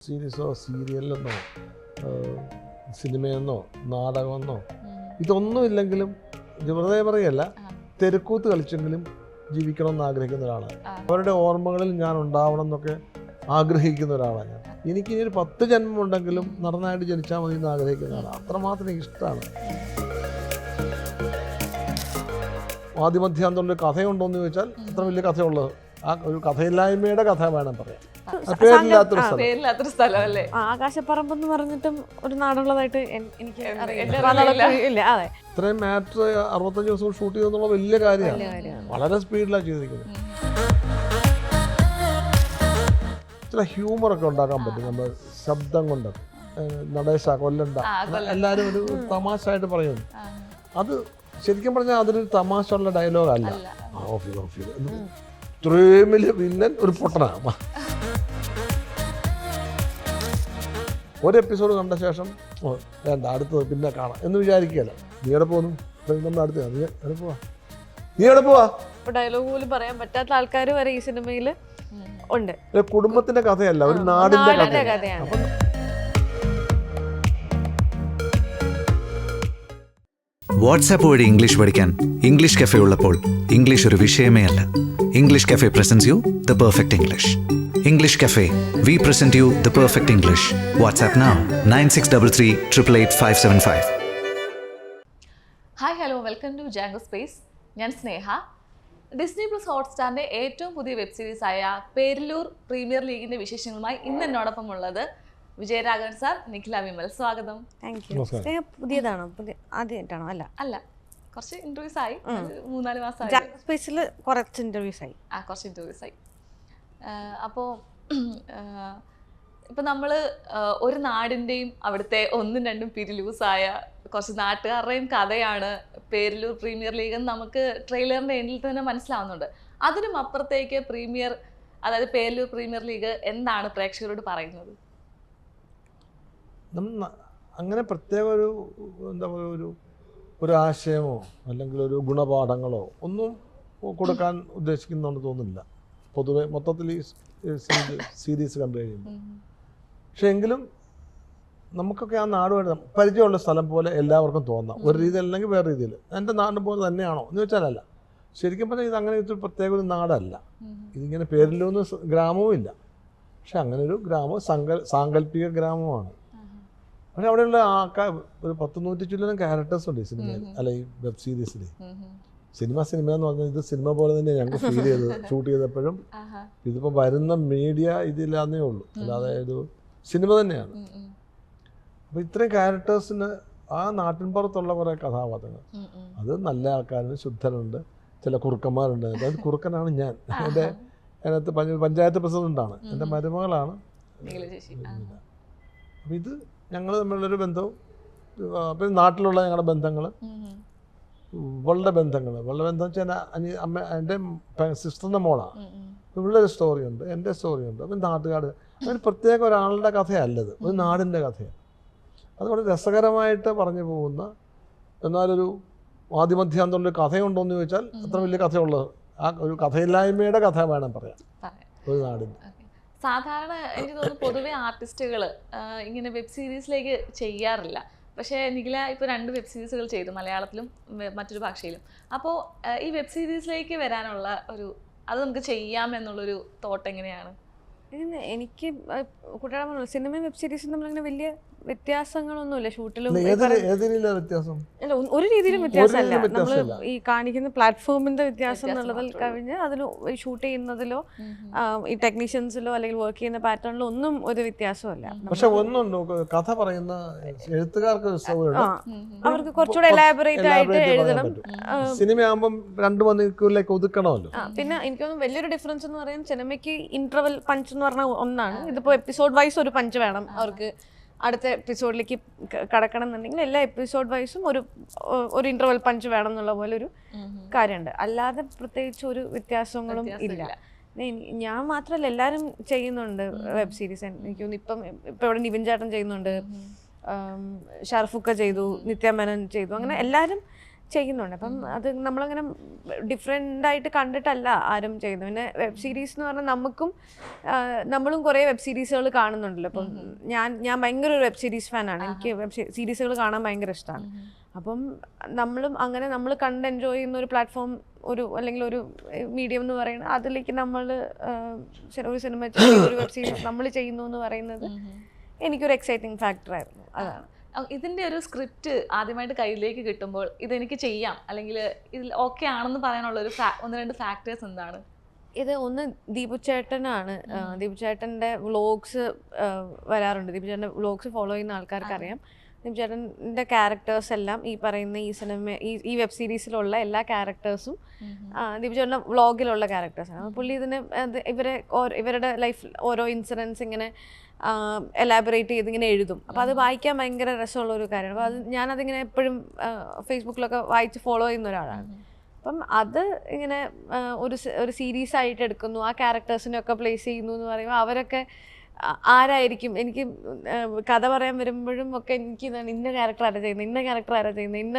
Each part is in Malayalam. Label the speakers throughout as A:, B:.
A: സീരീസോ സീരിയലെന്നോ സിനിമയെന്നോ നാടകമെന്നോ ഇതൊന്നും ഇല്ലെങ്കിലും വെറുതെ പറയല്ല തെരുക്കൂത്ത് കളിച്ചെങ്കിലും ജീവിക്കണം എന്ന് ആഗ്രഹിക്കുന്ന ഒരാളാണ് അവരുടെ ഓർമ്മകളിൽ ഞാൻ ഉണ്ടാവണം എന്നൊക്കെ ആഗ്രഹിക്കുന്ന ഒരാളാണ് ഞാൻ. എനിക്ക് ഇനി ഒരു പത്ത് ജന്മം ഉണ്ടെങ്കിലും നടനായിട്ട് ജനിച്ചാൽ മതി എന്ന് ആഗ്രഹിക്കുന്ന ആളാണ് അത്രമാത്രം ഇഷ്ടമാണ് ആദ്യമധ്യാന്തമുള്ള കഥയുണ്ടോ എന്ന് ചോദിച്ചാൽ അത്ര വലിയ കഥയുള്ളത്. ആ ഒരു കഥയില്ലായ്മയുടെ കഥ വേണം പറയാം പേരില്ലാത്തൊരു സ്ഥലം.
B: അല്ലേ
C: ആകാശപ്പറമ്പ് എന്ന് പറഞ്ഞിട്ടും ഒരു നാടുള്ളതായിട്ട് എനിക്ക്. ഇല്ല അതെ.
A: ഇത്രയും മാറ്റർ അറുപത്തഞ്ച് ദിവസം ഷൂട്ട് ചെയ്തെന്നുള്ള വലിയ കാര്യമാണ്.
C: വലിയ കാര്യമാണ്.
A: വളരെ സ്പീഡിലാണ് ചെയ്തിരിക്കുന്നത്. ചില ഹ്യൂമറൊക്കെ ഉണ്ടാക്കാൻ പറ്റും നമ്മൾ ശബ്ദം കൊണ്ട് നടേശ കൊല്ലണ്ട എല്ലാവരും ഒരു തമാശ ആയിട്ട് പറയുന്നു അത് ശരിക്കും പറഞ്ഞാൽ അതൊരു തമാശ ഉള്ള ഡയലോഗ് അല്ല. ഓഫീസ് ഓഫീസ് ഇത്രയും വലിയ വില്ലൻ ഒരു പൊട്ടനാണ് ഒരു എപ്പിസോഡ് കണ്ട ശേഷം ഓ വേണ്ട അടുത്തത് പിന്നെ കാണാം എന്ന് വിചാരിക്കുകയല്ല. നീ എവിടെ പോകുന്നു? നമ്മൾ അടുത്ത് നീ എവിടെ പോവാ? നീ എവിടെ പോവാ?
C: ഇപ്പൊ ഡയലോഗ് പോലും പറയാൻ പറ്റാത്ത ആൾക്കാർ വരെ ഈ സിനിമയിൽ ഉണ്ട്.
A: കുടുംബത്തിന്റെ കഥയല്ല ഒരു നാടിന്റെ
C: കഥയാണ്.
A: അപ്പം
D: വാട്സാപ്പ് വഴി ഇംഗ്ലീഷ് പഠിക്കാൻ ഇംഗ്ലീഷ് കഫേ ഉള്ളപ്പോൾ ഇംഗ്ലീഷ് ഒരു വിഷയമേ അല്ല. English cafe presents you the perfect English English cafe we present you the perfect English WhatsApp now nine six double three triple eight five seven five
B: hi hello welcome to Jango space ഞാൻ സ്നേഹ. ഡിസ്നി പ്ലസ് ഹോട്ട്സ്റ്റാറിന്റെ ഏറ്റവും പുതിയ വെബ് സീരീസ് ആയ പേരിലൂർ പ്രീമിയർ ലീഗിന്റെ വിശേഷങ്ങളുമായി ഇന്ന് എന്നോടൊപ്പം ഉള്ളത് വിജയരാഘവൻ സാർ നിഖില വിമൽ. സ്വാഗതം.
C: താങ്ക് യു പുതിയതാണോ? പുതിയ ആദ്യമായിട്ടാണോ? അല്ല.
B: അല്ല കുറച്ച് ഇന്റർവ്യൂസ് ആയി. മൂന്നാൽ മാസമായി.
C: ജാക്ക് സ്പേസിൽ കുറച്ച് ഇന്റർവ്യൂസ് ആയി.
B: ആ കുറച്ച് ഇന്റർവ്യൂസ് ആയി. അപ്പോൾ ഇപ്പം നമ്മൾ ഒരു നാടിന്റെയും അവിടുത്തെ ഒന്നും രണ്ടും പിരിലൂസായ കുറച്ച് നാട്ടുകാരുടെയും കഥയാണ് പേരിലൂർ പ്രീമിയർ ലീഗ് എന്ന് നമുക്ക് ട്രെയിലറിന്റെ എൻഡിൽ തന്നെ മനസ്സിലാവുന്നുണ്ട്. അതിനും അപ്പുറത്തേക്ക് പ്രീമിയർ അതായത് പേരിലൂർ പ്രീമിയർ ലീഗ് എന്താണ് പ്രേക്ഷകരോട് പറയുന്നത്?
A: അങ്ങനെ പ്രത്യേക ഒരു എന്താ പറയുക ഒരു ഒരു ആശയമോ അല്ലെങ്കിൽ ഒരു ഗുണപാഠങ്ങളോ ഒന്നും കൊടുക്കാൻ ഉദ്ദേശിക്കുന്നുണ്ടെന്ന് തോന്നുന്നില്ല. പൊതുവെ മൊത്തത്തിൽ ഈ സീരീസ് കണ്ടു കഴിയുമ്പോൾ പക്ഷെ എങ്കിലും നമുക്കൊക്കെ ആ നാടുമായിട്ട് പരിചയമുള്ള സ്ഥലം പോലെ എല്ലാവർക്കും തോന്നാം. ഒരു രീതിയിൽ അല്ലെങ്കിൽ വേറെ രീതിയിൽ. എന്റെ നാട് പോലെ തന്നെയാണോ എന്ന് വെച്ചാലല്ല ശരിക്കും പറഞ്ഞാൽ ഇത് അങ്ങനെ ഒരു പ്രത്യേക ഒരു നാടല്ല. ഇതിങ്ങനെ പേരിലൊന്നും ഗ്രാമവും ഇല്ല. പക്ഷെ അങ്ങനെ ഒരു ഗ്രാമം സങ്കൽ സാങ്കല്പിക ഗ്രാമമാണ്. പക്ഷെ അവിടെയുള്ള ആൾക്കാർ ഒരു പത്ത് നൂറ്റി ചില്ലനും ക്യാരക്ടേഴ്സ് ഉണ്ട് ഈ സിനിമയിൽ. അല്ല ഈ വെബ് സീരീസിൽ സിനിമ സിനിമ എന്ന് പറഞ്ഞാൽ ഇത് സിനിമ പോലെ തന്നെ ഞങ്ങൾക്ക് ഫീൽ ചെയ്തത് ഷൂട്ട് ചെയ്തപ്പോഴും. ഇതിപ്പോൾ വരുന്ന മീഡിയ ഇതില്ലാന്നേ ഉള്ളൂ. അല്ലാതെ ഒരു സിനിമ തന്നെയാണ്. അപ്പോൾ ഇത്രയും ക്യാരക്ടേഴ്സിന് ആ നാട്ടിൻപുറത്തുള്ള കുറേ കഥാപാത്രങ്ങൾ. അത് നല്ല ആൾക്കാരുണ്ട് ശുദ്ധരുണ്ട് ചില കുറുക്കന്മാരുണ്ട്. അതായത് കുറുക്കനാണ് ഞാൻ. എന്റെ അതിനകത്ത് പഞ്ചായത്ത് പ്രസിഡന്റാണ് എന്റെ മരുമകളാണ്. അപ്പം ഇത് ഞങ്ങൾ തമ്മിലുള്ളൊരു ബന്ധവും പിന്നെ നാട്ടിലുള്ള ഞങ്ങളുടെ ബന്ധങ്ങൾ. ഇവളുടെ ബന്ധങ്ങൾ ഇവളുടെ ബന്ധം വെച്ചാൽ എന്റെ അനി അമ്മ എന്റെ സിസ്റ്ററിന്റെ മോളാണ്. ഇവളുടെ ഒരു സ്റ്റോറിയുണ്ട് എന്റെ സ്റ്റോറിയുണ്ട് അപ്പം നാട്ടുകാർ അതൊരു പ്രത്യേക ഒരാളുടെ കഥയല്ലത് ഒരു നാടിന്റെ കഥയാണ്. അത് വളരെ രസകരമായിട്ട് പറഞ്ഞു പോകുന്ന എന്നാലൊരു ആദ്യമധ്യാന്തമുള്ള കഥയുണ്ടോ എന്ന് ചോദിച്ചാൽ അത്ര വലിയ കഥയുള്ളത് ആ ഒരു കഥയില്ലായ്മയുടെ കഥ വേണം പറയാം
B: പറയാം.
A: ഒരു
B: നാടിന്റെ. സാധാരണ എനിക്ക് തോന്നുന്നു പൊതുവെ ആർട്ടിസ്റ്റുകൾ ഇങ്ങനെ വെബ് സീരീസിലേക്ക് ചെയ്യാറില്ല. പക്ഷേ നിഖില ഇപ്പോൾ രണ്ട് വെബ് സീരീസുകൾ ചെയ്തു മലയാളത്തിലും മറ്റൊരു ഭാഷയിലും. അപ്പോൾ ഈ വെബ് സീരീസിലേക്ക് വരാനുള്ള ഒരു അത് നമുക്ക് ചെയ്യാം എന്നുള്ളൊരു തോട്ട് എങ്ങനെയാണ്?
C: എനിക്ക് കുട്ടികളെ സിനിമ സിനിമയും വെബ് സീരീസും നമ്മളിങ്ങനെ വലിയ വ്യത്യാസങ്ങളൊന്നുമില്ല. ഷൂട്ടിലും
A: വ്യത്യാസം?
C: അല്ല ഒരു രീതിയിലും വ്യത്യാസമല്ല. നമ്മൾ ഈ കാണിക്കുന്ന പ്ലാറ്റ്ഫോമിന്റെ വ്യത്യാസം എന്നുള്ളതിൽ
B: കഴിഞ്ഞ്
C: കവിഞ്ഞ് അതിൽ ഷൂട്ട് ചെയ്യുന്നതിലോ ഈ ടെക്നീഷ്യൻസിലോ അല്ലെങ്കിൽ വർക്ക് ചെയ്യുന്ന പാറ്റേണിലോ ഒന്നും ഒരു വ്യത്യാസമല്ല.
A: പക്ഷെ ഒന്നുണ്ട്. കഥ പറയുന്ന എഴുത്തുകാർക്ക്
C: അവർക്ക് കുറച്ചുകൂടെ എലാബറേറ്റ് ആയിട്ട് എഴുതണം.
A: സിനിമയാകുമ്പോൾ രണ്ട് മണിക്കൂറിലേക്ക് ഒതുക്കണമല്ലോ.
C: പിന്നെ എനിക്ക് തോന്നുന്നു വലിയൊരു ഡിഫറൻസ് എന്ന് പറയുന്നത് സിനിമയ്ക്ക് ഇന്റർവൽ പഞ്ച് എന്ന് പറഞ്ഞ ഒന്നാണ്. ഇതിപ്പോ എപ്പിസോഡ് വൈസ് ഒരു പഞ്ച് വേണം അവർക്ക്. അടുത്ത എപ്പിസോഡിലേക്ക് കടക്കണം എന്നുണ്ടെങ്കിൽ എല്ലാ എപ്പിസോഡ് വൈസും ഒരു ഒരു ഇന്റർവൽ പഞ്ച് വേണം എന്നുള്ള പോലെ ഒരു കാര്യമുണ്ട്. അല്ലാതെ പ്രത്യേകിച്ച് ഒരു വ്യത്യാസങ്ങളും ഇല്ല. ഞാൻ മാത്രമല്ല എല്ലാവരും ചെയ്യുന്നുണ്ട് വെബ് സീരീസ് എനിക്ക് തോന്നുന്നു ഇപ്പം ഇപ്പം ഇവിടെ നിവിൻ ചേട്ടൻ ചെയ്യുന്നുണ്ട്. ഷർഫുക്ക ഷാർഫുക്ക ചെയ്തു നിത്യ മേനൻ ചെയ്തു. അങ്ങനെ എല്ലാവരും ചെയ്യുന്നുണ്ട്. അപ്പം അത് നമ്മളങ്ങനെ ഡിഫറെന്റ് ആയിട്ട് കണ്ടിട്ടല്ല ആരും ചെയ്യുന്നത്. പിന്നെ വെബ് സീരീസ് എന്ന് പറഞ്ഞാൽ നമുക്കും നമ്മളും കുറേ വെബ് സീരീസുകൾ കാണുന്നുണ്ടല്ലോ. അപ്പം ഞാൻ ഞാൻ ഭയങ്കര ഒരു വെബ് സീരീസ് ഫാനാണ്. എനിക്ക് വെബ് സീരീസുകൾ കാണാൻ ഭയങ്കര ഇഷ്ടമാണ്. അപ്പം നമ്മളും അങ്ങനെ നമ്മൾ കണ്ട് എൻജോയ് ചെയ്യുന്ന ഒരു പ്ലാറ്റ്ഫോം ഒരു അല്ലെങ്കിൽ ഒരു മീഡിയം എന്ന് പറയുന്നത് അതിലേക്ക് നമ്മൾ ഒരു സിനിമ ഒരു വെബ് സീരീസ് നമ്മൾ ചെയ്യുന്നു എന്ന് പറയുന്നത് എനിക്കൊരു എക്സൈറ്റിംഗ് ഫാക്ടറായിരുന്നു അതാണ്.
B: ഇതിന്റെ ഒരു സ്ക്രിപ്റ്റ് ആദ്യമായിട്ട് കയ്യിലേക്ക് കിട്ടുമ്പോൾ ഇതെനിക്ക് ചെയ്യാം. അല്ലെങ്കിൽ ഇതിൽ ഓക്കെ ആണെന്ന് പറയാനുള്ള ഒരു ഒന്ന് രണ്ട് ഫാക്ടേഴ്സ് എന്താണ്?
C: ഇത് ഒന്ന് ദീപു ചേട്ടനാണ്. വ്ലോഗ്സ് ദീപു ചേട്ടന്റെ വ്ളോഗ്സ് വരാറുണ്ട്. ദീപു ചേട്ടന്റെ വ്ളോഗ്സ് ഫോളോ ചെയ്യുന്ന ആൾക്കാർക്ക് അറിയാം ദീപു ചേട്ടന്റെ ക്യാരക്ടേഴ്സ് എല്ലാം ഈ പറയുന്ന ഈ സിനിമ ഈ ഈ വെബ് സീരീസിലുള്ള എല്ലാ ക്യാരക്ടേഴ്സും ദീപു ചേട്ടന്റെ വ്ളോഗിലുള്ള ക്യാരക്ടേഴ്സാണ് പുള്ളി ഇതിന് ഇവരെ ഇവരുടെ ലൈഫിൽ ഓരോ ഇൻസിഡൻസ് ഇങ്ങനെ എലാബറേറ്റ് ചെയ്ത് ഇങ്ങനെ എഴുതും. അപ്പോൾ അത് വായിക്കാൻ ഭയങ്കര രസമുള്ള ഒരു കാര്യമാണ്. അപ്പോൾ അത് ഞാനതിങ്ങനെ എപ്പോഴും ഫേസ്ബുക്കിലൊക്കെ വായിച്ച് ഫോളോ ചെയ്യുന്ന ഒരാളാണ്. അപ്പം അത് ഇങ്ങനെ ഒരു ഒരു സീരീസ് ആയിട്ട് എടുക്കുന്നു. ആ ക്യാരക്ടേഴ്സിനെ ഒക്കെ പ്ലേസ് ചെയ്യുന്നു എന്ന് പറയുമ്പോൾ അവരൊക്കെ ആരായിരിക്കും? എനിക്ക് കഥ പറയാൻ വരുമ്പോഴും ഒക്കെ എനിക്ക് ഇതാണ് ഇന്ന ക്യാരക്ടർ ആരാ ചെയ്യുന്നത് ഇന്ന ക്യാരക്ടർ ആരാ ചെയ്യുന്നത് ഇന്ന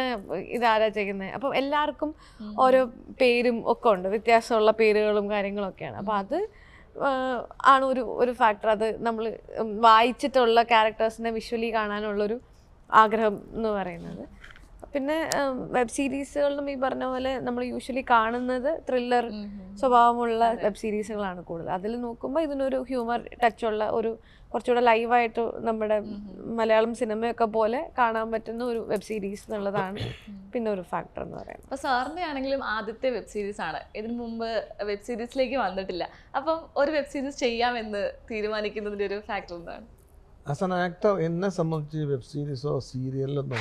C: ഇതാരാ ചെയ്യുന്നത് അപ്പം എല്ലാവർക്കും ഓരോ പേരും ഒക്കെ ഉണ്ട്. വ്യത്യാസമുള്ള പേരുകളും കാര്യങ്ങളൊക്കെയാണ്. അപ്പോൾ അത് ആണ് ഒരു ഒരു ഫാക്ടർ അത് നമ്മൾ വായിച്ചിട്ടുള്ള ക്യാരക്ടേഴ്സിനെ വിഷ്വലി കാണാനുള്ളൊരു ആഗ്രഹം എന്ന് പറയുന്നത്. പിന്നെ വെബ് സീരീസുകളിലും ഈ പറഞ്ഞ പോലെ നമ്മൾ യൂഷ്വലി കാണുന്നത് ത്രില്ലർ സ്വഭാവമുള്ള വെബ് സീരീസുകളാണ് കൂടുതൽ. അതിൽ നോക്കുമ്പോൾ ഇതിനൊരു ഹ്യൂമർ ടച്ചുള്ള ഒരു കുറച്ചുകൂടെ ലൈവായിട്ട് നമ്മുടെ മലയാളം സിനിമയൊക്കെ പോലെ കാണാൻ പറ്റുന്ന ഒരു വെബ് സീരീസ് എന്നുള്ളതാണ് പിന്നെ ഒരു ഫാക്ടർ എന്ന് പറയുന്നത്.
B: അപ്പൊ സാറിന്റെ ആണെങ്കിലും ആദ്യത്തെ വെബ് സീരീസ് ആണ്. ഇതിനു മുമ്പ് വെബ് സീരീസിലേക്ക് വന്നിട്ടില്ല. അപ്പം ഒരു വെബ് സീരീസ് ചെയ്യാമെന്ന് തീരുമാനിക്കുന്നതിന്റെ ഒരു ഫാക്ടർ എന്താണ്?
A: ആസ് ആൻ ആക്ടർ എന്നെ സംബന്ധിച്ച് വെബ് സീരീസോ സീരിയലെന്നോ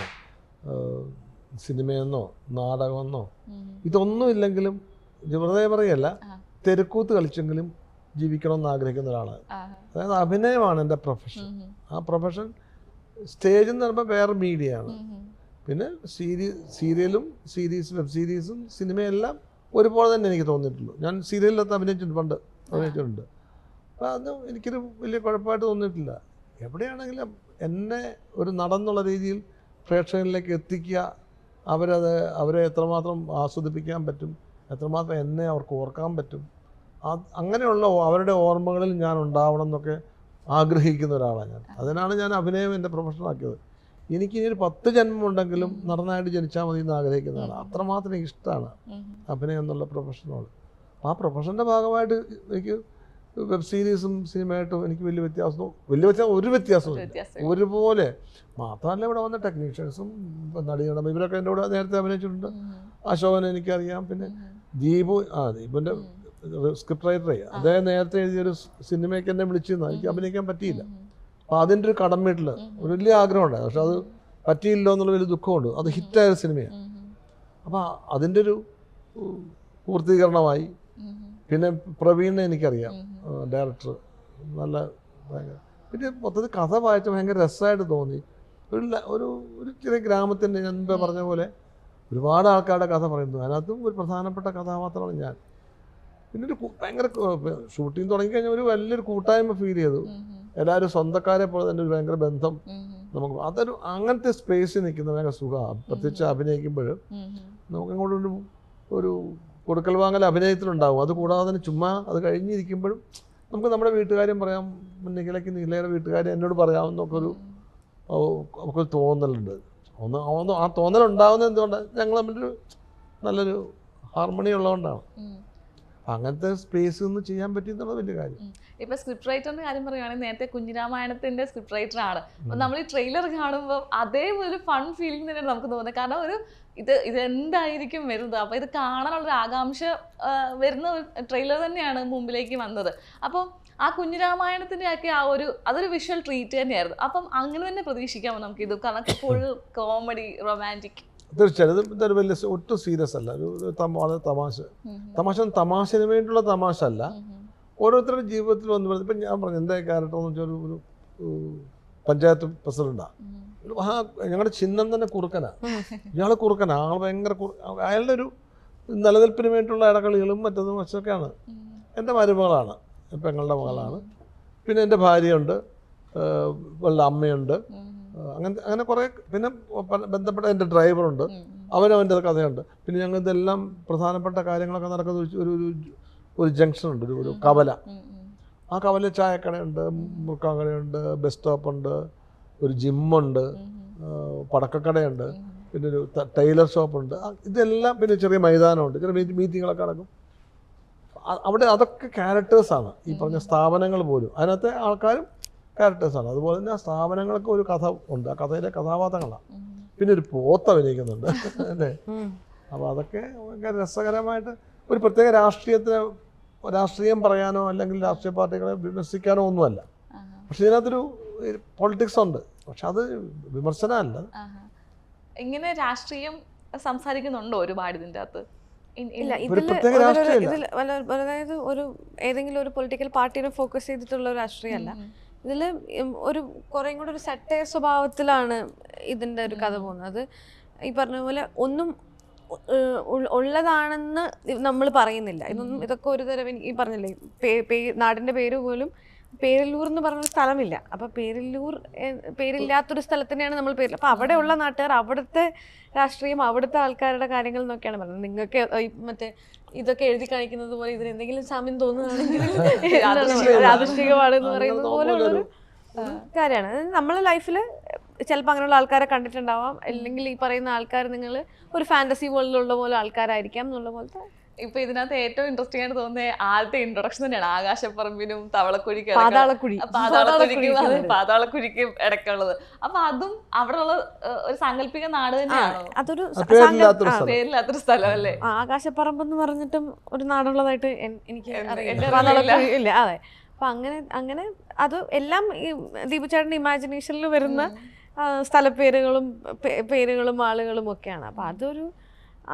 A: സിനിമയെന്നോ നാടകമെന്നോ ഇതൊന്നും ഇല്ലെങ്കിലും വെറുതെ പറയല്ല
B: തെരക്കൂത്ത്
A: തെരുക്കൂത്ത് കളിച്ചെങ്കിലും ജീവിക്കണമെന്ന് ആഗ്രഹിക്കുന്ന ഒരാളാണ്. അതായത് അഭിനയമാണ് എന്റെ പ്രൊഫഷൻ ആ പ്രൊഫഷൻ സ്റ്റേജ് എന്ന് പറയുമ്പോൾ വേറെ ആണ്. പിന്നെ സീരി സീരിയലും സീരീസ് വെബ് സീരീസും സിനിമയെല്ലാം ഒരുപോലെ തന്നെ എനിക്ക് തോന്നിയിട്ടുള്ളൂ ഞാൻ സീരിയലിലത്ത് അഭിനയിച്ചിട്ടുണ്ട് പണ്ട് അഭിനയിച്ചിട്ടുണ്ട്. അപ്പോൾ അത് എനിക്കൊരു വലിയ കുഴപ്പമായിട്ട് തോന്നിയിട്ടില്ല. എവിടെയാണെങ്കിലും എന്നെ ഒരു നടന്നുള്ള രീതിയിൽ പ്രേക്ഷകരിലേക്ക് എത്തിക്കുക അവരത് അവരെ എത്രമാത്രം ആസ്വദിപ്പിക്കാൻ പറ്റും എത്രമാത്രം എന്നെ അവർക്ക് ഓർക്കാൻ പറ്റും അങ്ങനെയുള്ള അവരുടെ ഓർമ്മകളിൽ ഞാൻ ഉണ്ടാവണം എന്നൊക്കെ ആഗ്രഹിക്കുന്ന ഒരാളാണ് ഞാൻ. അതിനാണ് ഞാൻ അഭിനയം എന്റെ പ്രൊഫഷനാക്കിയത് എനിക്ക് ഇനി ഒരു പത്ത് ജന്മം ഉണ്ടെങ്കിലും നടനായിട്ട് ജനിച്ചാൽ മതി എന്ന് ആഗ്രഹിക്കുന്നതാണ് അത്രമാത്രം എനിക്ക് ഇഷ്ടമാണ് അഭിനയം എന്നുള്ള പ്രൊഫഷനോട്. ആ പ്രൊഫഷന്റെ ഭാഗമായിട്ട് എനിക്ക് വെബ് സീരീസും സിനിമയായിട്ടും എനിക്ക് വലിയ വ്യത്യാസം വലിയ വ്യത്യാസം ഒരു വ്യത്യാസവും ഒരുപോലെ. മാത്രമല്ല ഇവിടെ വന്ന ടെക്നീഷ്യൻസും നടികളും ഇവരൊക്കെ എന്റെ കൂടെ നേരത്തെ അഭിനയിച്ചിട്ടുണ്ട്. അശോകനെ എനിക്കറിയാം. പിന്നെ ദീപു ആ ദീപുന്റെ സ്ക്രിപ്റ്റ് റൈറ്ററെ. അദ്ദേഹം നേരത്തെ എഴുതിയൊരു സിനിമയ്ക്ക് എന്നെ വിളിച്ചിരുന്നു എനിക്ക് അഭിനയിക്കാൻ പറ്റിയില്ല. അപ്പോൾ അതിന്റെ ഒരു കടം വീട്ടിൽ ഒരു വലിയ ആഗ്രഹമുണ്ടായി പക്ഷെ അത് പറ്റിയില്ലോ എന്നുള്ള വലിയ ദുഃഖമുണ്ട്. അത് ഹിറ്റായ ഒരു സിനിമയാണ്. അപ്പോൾ അതിന്റെ ഒരു പൂർത്തീകരണമായി പിന്നെ പ്രവീണിനെ എനിക്കറിയാം. ഡയറക്ടർ നല്ല ഭയങ്കര പിന്നെ മൊത്തത്തിൽ കഥ വായിച്ച ഭയങ്കര രസമായിട്ട് തോന്നി. ഒരു ഒരു ഒരു ചെറിയ ഗ്രാമത്തിന്റെ ഞാൻ പറഞ്ഞ പോലെ ഒരുപാട് ആൾക്കാരുടെ കഥ പറയുന്നു. അതിനകത്തും ഒരു പ്രധാനപ്പെട്ട കഥാപാത്രമാണ് ഞാൻ. പിന്നെ ഒരു ഭയങ്കര ഷൂട്ടിങ് തുടങ്ങിക്കഴിഞ്ഞാൽ ഒരു വലിയൊരു കൂട്ടായ്മ ഫീൽ ചെയ്തു. എല്ലാവരും സ്വന്തക്കാരെ പോലെ തന്നെ ഒരു ഭയങ്കര ബന്ധം നമുക്ക് അതൊരു അങ്ങനത്തെ സ്പേസിൽ നിൽക്കുന്ന ഭയങ്കര സുഖമാണ് പ്രത്യേകിച്ച് അഭിനയിക്കുമ്പോൾ നമുക്ക് അങ്ങോട്ട് ഒരു ഒരു കൊടുക്കൽ വാങ്ങൽ അഭിനയത്തിലുണ്ടാവും. അത് കൂടാതെ തന്നെ ചുമ്മാ അത് കഴിഞ്ഞിരിക്കുമ്പോഴും നമുക്ക് നമ്മുടെ വീട്ടുകാരും പറയാം. നിഖിലയ്ക്ക് നീലയുടെ വീട്ടുകാർ എന്നോട് പറയാമെന്നൊക്കെ ഒരു നമുക്കൊരു തോന്നലുണ്ട്. ഒന്ന് ഒന്ന് ആ തോന്നലുണ്ടാവുന്ന എന്തുകൊണ്ടാണ് ഞങ്ങൾ തമ്മിലൊരു നല്ലൊരു ഹാർമണി ഉള്ളതുകൊണ്ടാണ്. അങ്ങനത്തെ സ്പേസ് ഒന്ന് ചെയ്യാൻ പറ്റിയെന്നുള്ളത് വലിയ കാര്യം.
B: ഇപ്പൊ സ്ക്രിപ്റ്റ് റൈറ്ററിന്റെ കാര്യം പറയുകയാണെങ്കിൽ നേരത്തെ കുഞ്ഞിരാമായണത്തിന്റെ സ്ക്രിപ്റ്റ് റൈറ്റർ ആണ്. അപ്പൊ നമ്മൾ ഈ ട്രെയിലർ കാണുമ്പോൾ അതേപോലെ ഒരു ഫൺ ഫീലിംഗ് തന്നെയാണ് നമുക്ക് തോന്നുന്നത്. കാരണം ഒരു ഇത് ഇത് എന്തായിരിക്കും വരുന്നത്? അപ്പൊ ഇത് കാണാനുള്ള ഒരു ആകാംക്ഷ വരുന്ന ഒരു ട്രെയിലർ തന്നെയാണ് മുമ്പിലേക്ക് വന്നത്. അപ്പം ആ കുഞ്ഞിരാമായണത്തിന്റെ ഒക്കെ ആ ഒരു അതൊരു വിഷ്വൽ ട്രീറ്റ് തന്നെയായിരുന്നു. അപ്പം അങ്ങനെ തന്നെ പ്രതീക്ഷിക്കാമോ നമുക്ക് ഇത്? കാരണം ഫുൾ കോമഡി റൊമാന്റിക്
A: തീർച്ചയായും ഇത് ഇതൊരു വലിയ ഒട്ടും സീരിയസ് അല്ല. ഒരു വളരെ തമാശ. തമാശ തമാശന് വേണ്ടിയുള്ള തമാശ അല്ല ഓരോരുത്തരുടെ ജീവിതത്തിൽ വന്നു വരുന്നത് ഇപ്പം ഞാൻ പറഞ്ഞു എന്റെ ക്യാരക്ടർ എന്ന് വെച്ചാൽ ഒരു പഞ്ചായത്ത് പ്രസിഡന്റാണ് ഒരു മഹാ ഞങ്ങളുടെ ചിഹ്നം തന്നെ കുറുക്കനാണ് ഇയാൾ കുറുക്കനാണ് ആൾ ഭയങ്കര അയാളുടെ ഒരു നിലനിൽപ്പിന് വേണ്ടിയുള്ള ഇടകളികളും മറ്റതും മറ്റൊക്കെയാണ് എന്റെ മരുമകളാണ്. പെങ്ങളുടെ മകളാണ്. പിന്നെ എന്റെ ഭാര്യയുണ്ട്. ഇവളുടെ അമ്മയുണ്ട്. അങ്ങനെ അങ്ങനെ കുറേ പിന്നെ ബന്ധപ്പെട്ട എന്റെ ഡ്രൈവറുണ്ട്. അവനവന്റെ കഥയുണ്ട്. പിന്നെ ഞങ്ങൾ ഇതെല്ലാം പ്രധാനപ്പെട്ട കാര്യങ്ങളൊക്കെ നടക്കുന്ന ഒരു ഒരു ജംഗ്ഷൻ ഉണ്ട് ഒരു ഒരു കവല. ആ കവല ചായക്കടയുണ്ട് മുറുക്കാങ്കടയുണ്ട് ബസ് സ്റ്റോപ്പുണ്ട് ഒരു ജിമ്മുണ്ട് പടക്കക്കടയുണ്ട് പിന്നെ ഒരു ടൈലർ ഷോപ്പ് ഉണ്ട് ഇതെല്ലാം പിന്നെ ചെറിയ മൈതാനമുണ്ട്. ചെറിയ മീറ്റിങ്ങുകളൊക്കെ നടക്കും. അവിടെ അതൊക്കെ ക്യാരക്ടേഴ്സാണ്. ഈ പറഞ്ഞ സ്ഥാപനങ്ങൾ പോലും. അതിനകത്തെ ആൾക്കാരും ക്യാരക്ടേഴ്സാണ് അതുപോലെ തന്നെ ആ സ്ഥാപനങ്ങൾക്ക് ഒരു കഥ ഉണ്ട്. ആ കഥയിലെ കഥാപാത്രങ്ങളാണ്. പിന്നെ ഒരു പോത്ത അഭിനയിക്കുന്നുണ്ട്. അല്ലേ? അപ്പോൾ അതൊക്കെ ഭയങ്കര രസകരമായിട്ട് ഒരു പ്രത്യേക രാഷ്ട്രീയത്തിന് രാഷ്ട്രീയം പറയാനോ അല്ലെങ്കിൽ രാഷ്ട്രീയ പാർട്ടികളെ വിമർശിക്കാനോ ഒന്നുമല്ല. പക്ഷെ ഇതിനകത്തൊരു പൊളിറ്റിക്സ് ഉണ്ട്. പക്ഷെ അത് വിമർശനമല്ല.
B: ഇങ്ങനെ രാഷ്ട്രീയം സംസാരിക്കുന്നുണ്ടോ ഒരുപാട് ഇതിന്റെ അകത്ത്?
C: ഇല്ല
A: ഒരു പ്രത്യേക
C: ഒരു-
A: രാഷ്ട്രീയമല്ല.
C: അതായത് ഒരു ഏതെങ്കിലും ഒരു പൊളിറ്റിക്കൽ പാർട്ടിനെ ഫോക്കസ് ചെയ്തിട്ടുള്ള ഒരു രാഷ്ട്രീയമല്ല. ഇതിൽ ഒരു കുറേയും കൂടെ ഒരു സട്ടയ സ്വഭാവത്തിലാണ് ഇതിന്റെ ഒരു കഥ പോകുന്നത്. അത് ഈ പറഞ്ഞ പോലെ ഒന്നും ഉള്ളതാണെന്ന് നമ്മൾ പറയുന്നില്ല. ഇതൊന്നും ഇതൊക്കെ ഒരു തരം ഈ പറഞ്ഞില്ലേ പേ- പേ- നാടിന്റെ പേര് പോലും പേരല്ലൂർ എന്ന് പറഞ്ഞ സ്ഥലമില്ല. അപ്പൊ പേരല്ലൂർ പേരില്ലാത്തൊരു സ്ഥലത്തിനെയാണ് നമ്മൾ പേരിൽ അപ്പൊ അവിടെയുള്ള നാട്ടുകാർ അവിടുത്തെ രാഷ്ട്രീയം അവിടുത്തെ ആൾക്കാരുടെ കാര്യങ്ങൾ എന്നൊക്കെയാണ് പറഞ്ഞത്. നിങ്ങൾക്ക് മറ്റേ ഇതൊക്കെ എഴുതി കാണിക്കുന്നത് പോലെ ഇതിന് എന്തെങ്കിലും സാമ്യം തോന്നുകയാണെങ്കിൽ
B: യാദൃശ്ചികമാണ്.
A: എന്ന്
C: പറയുന്നത് കാര്യമാണ്. നമ്മളെ ലൈഫിൽ ചിലപ്പോൾ അങ്ങനെയുള്ള ആൾക്കാരെ കണ്ടിട്ടുണ്ടാവാം. അല്ലെങ്കിൽ ഈ പറയുന്ന ആൾക്കാർ നിങ്ങൾ ഒരു ഫാന്റസി വേൾഡിലുള്ള പോലെ ആൾക്കാരായിരിക്കാം എന്നുള്ള പോലത്തെ
B: ഇപ്പൊ ഇതിനകത്ത് ഏറ്റവും ഇൻട്രസ്റ്റിംഗ് ആയിട്ട് തോന്നുന്നത് ആദ്യത്തെ ഇൻട്രൊഡക്ഷൻ തന്നെയാണ്. ആകാശപ്പറമ്പിനും തവളക്കുഴിക്കും
C: പാതാളക്കുഴി.
B: പാതാളക്കുഴിക്കും അതെ. പാതാളക്കുഴിക്കും ഇടയ്ക്കുള്ളത്. അപ്പൊ അതും അവിടെയുള്ള ഒരു സാങ്കല്പിക നാട് തന്നെയാണ്?
C: അതൊരു
A: അത് പേരില്ലാത്തൊരു സ്ഥലം.
B: അല്ലേ
C: ആകാശപ്പറമ്പ് എന്ന് പറഞ്ഞിട്ടും ഒരു നാടുള്ളതായിട്ട് എനിക്ക് ഇല്ല അതെ. അപ്പൊ അങ്ങനെ അങ്ങനെ അത് എല്ലാം ദീപുചാടിന്റെ ഇമാജിനേഷനിൽ വരുന്ന സ്ഥലപ്പേരുകളും പേരുകളും ആളുകളും ഒക്കെയാണ്. അപ്പൊ അതൊരു